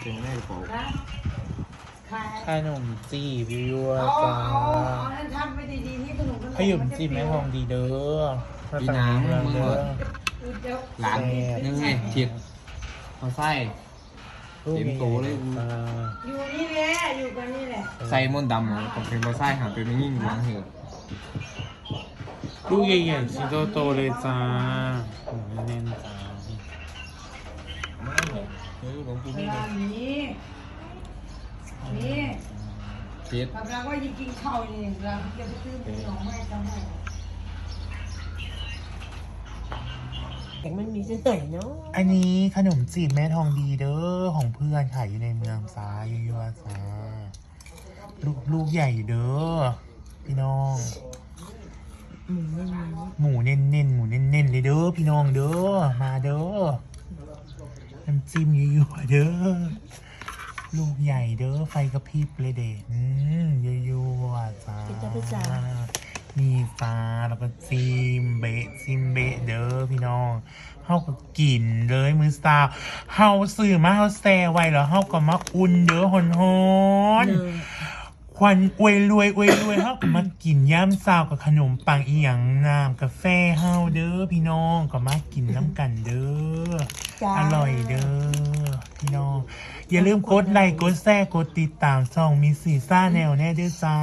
เต็มแม่กระเป๋านะขายขนมจีบยั่วเอาจ้าเอาเอานั่นทำไปดีๆที่ขนมขนมขยุมจีบแม่ทองดีเด้อมาพี่สั่งน้ำเมืองมึงเด้อว่าเดี๋ยวหลานยังไงถิดเอาไส้ลูกเต็มโตเลยจ้าอยู่นี่แหละอยู่กันนี่แหละไส้มนต์ดำเหรอผมเป็นบอไส้หาเป็นไม่ยิ่งวางเหอะลูกใหญ่ๆชิ้นโตๆเลยจ้าหมูแน่นๆจ้ามาเหรอ เออหลวงปู่เวนี่ลานี้นี่ถิดกำลังว่ายิงกินข้าวนี่เราจะไปซื้อขนมให้ทำให้แต่มันมีที่ไหนเนาะอันนี้ขนมจีบแม่ทองดีเด้อของเพื่อนขายอยู่ในเมืองซ้ายยั่วๆจ้าลูกลูกใหญ่เด้อพี่น้อง หมูไม่มีหมูเน้นๆหมูเน้นๆเลยเด้อพี่น้องเด้อมาเด้อน้ำ จิ้มยั่วๆเด้อลูกใหญ่เด้อไฟกระพริบเลยเด็กอืมยั่วๆจ้ามีฟ้าแล้วก็ซิมเบะซิมเบะเด้อพี่น้องเฮาก็กินเลยมื้อเช้าเฮาซื้อมาเฮาแซ่ไว้แล้วเฮาก็มาอุ่นเด้อหอนเนๆอควันอวยรวยอวยรวยเฮาก็มากินย่ำซาวกับขนมปังอีหยังน้ำกาแฟเฮาเด้อพี่น้องก็มากินน้ำกันเด้อ จ้า อร่อยเด้อ พี่น้อง อย่าลืมกดไลค์กดแชร์กดติดตามช่องมีสีซ่าแนวแน่เด้อจ้า